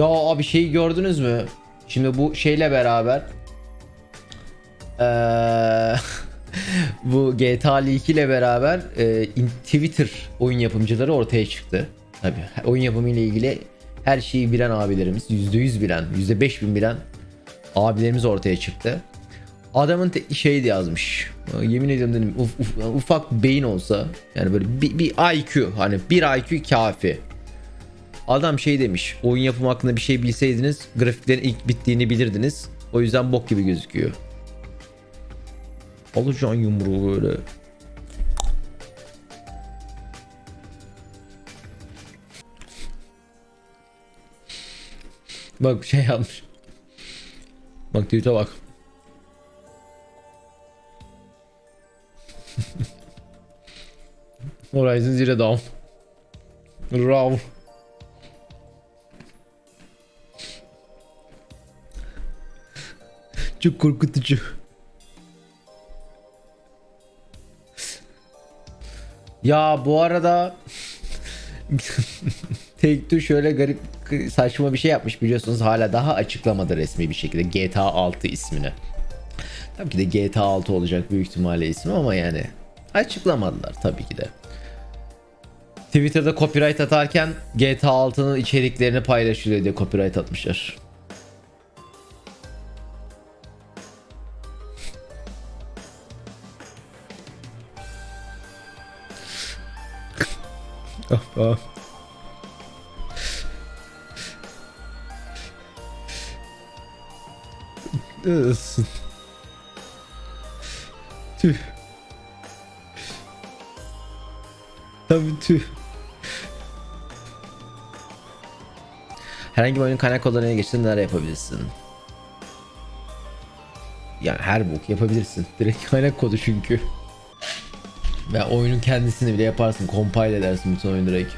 Ya abi şeyi gördünüz mü? Şimdi bu şeyle beraber eee, bu GTA 2 ile beraber in- Twitter oyun yapımcıları ortaya çıktı. Tabii oyun yapımı ile ilgili her şeyi bilen abilerimiz %100 bilen, %5000 bilen abilerimiz ortaya çıktı. Adamın şeydi yazmış. Yemin ediyorum dedim uf- uf- ufak beyin olsa yani böyle bir, bir IQ hani bir IQ kafi. Adam şey demiş. Oyun yapımı hakkında bir şey bilseydiniz grafiklerin ilk bittiğini bilirdiniz. O yüzden bok gibi gözüküyor. Alacağın yumruğu böyle. Bak şey yapmış. Bak tweet'e bak. Horizon Zero Dawn. Raw. Çok korkutucu. Ya bu arada Take-Two şöyle garip saçma bir şey yapmış biliyorsunuz hala daha açıklamadı resmi bir şekilde GTA 6 ismini. Tabii ki de GTA 6 olacak büyük ihtimalle ismi ama yani açıklamadılar tabii ki de. Twitter'da copyright atarken GTA 6'nın içeriklerini paylaşılıyor diye copyright atmışlar. Isın. Tüh. Tabii tüh. Herhangi bir oyunun kaynak kodlarına geçtiğinde neler yapabilirsin? Yani her bok yapabilirsin. Direkt kaynak kodu çünkü. Ve oyunun kendisini bile yaparsın. Compile edersin bütün oyunu direkt.